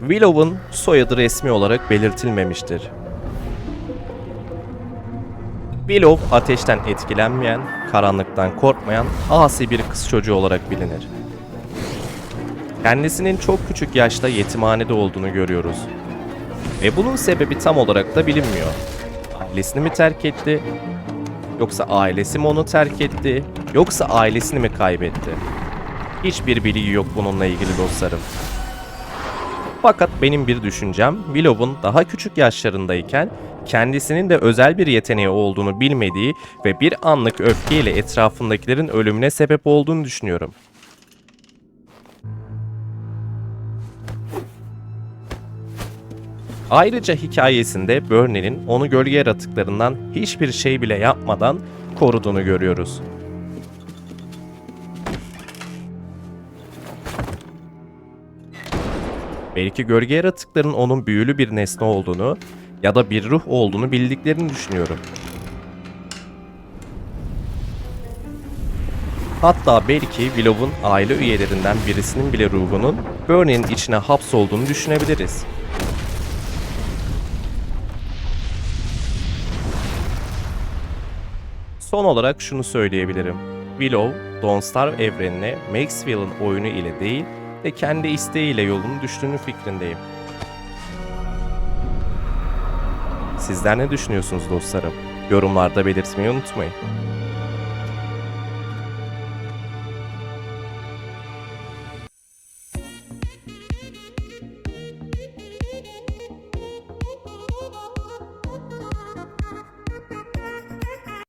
Willow'un soyadı resmi olarak belirtilmemiştir. Willow ateşten etkilenmeyen, karanlıktan korkmayan asi bir kız çocuğu olarak bilinir. Kendisinin çok küçük yaşta yetimhanede olduğunu görüyoruz. Ve bunun sebebi tam olarak da bilinmiyor. Ailesini mi terk etti? Yoksa ailesi mi onu terk etti? Yoksa ailesini mi kaybetti? Hiçbir bilgi yok bununla ilgili dostlarım. Fakat benim bir düşüncem Willow'un daha küçük yaşlarındayken kendisinin de özel bir yeteneği olduğunu bilmediği ve bir anlık öfkeyle etrafındakilerin ölümüne sebep olduğunu düşünüyorum. Ayrıca hikayesinde Burney'nin onu gölge yaratıklarından hiçbir şey bile yapmadan koruduğunu görüyoruz. Belki gölge yaratıkların onun büyülü bir nesne olduğunu ya da bir ruh olduğunu bildiklerini düşünüyorum. Hatta belki Willow'un aile üyelerinden birisinin bile ruhunun Burney'nin içine hapsolduğunu düşünebiliriz. Son olarak şunu söyleyebilirim. Willow, Dawnstar evrenine Maxwell'ın oyunu ile değil ve kendi isteğiyle yolunu düştüğünü fikrindeyim. Sizler ne düşünüyorsunuz dostlarım? Yorumlarda belirtmeyi unutmayın.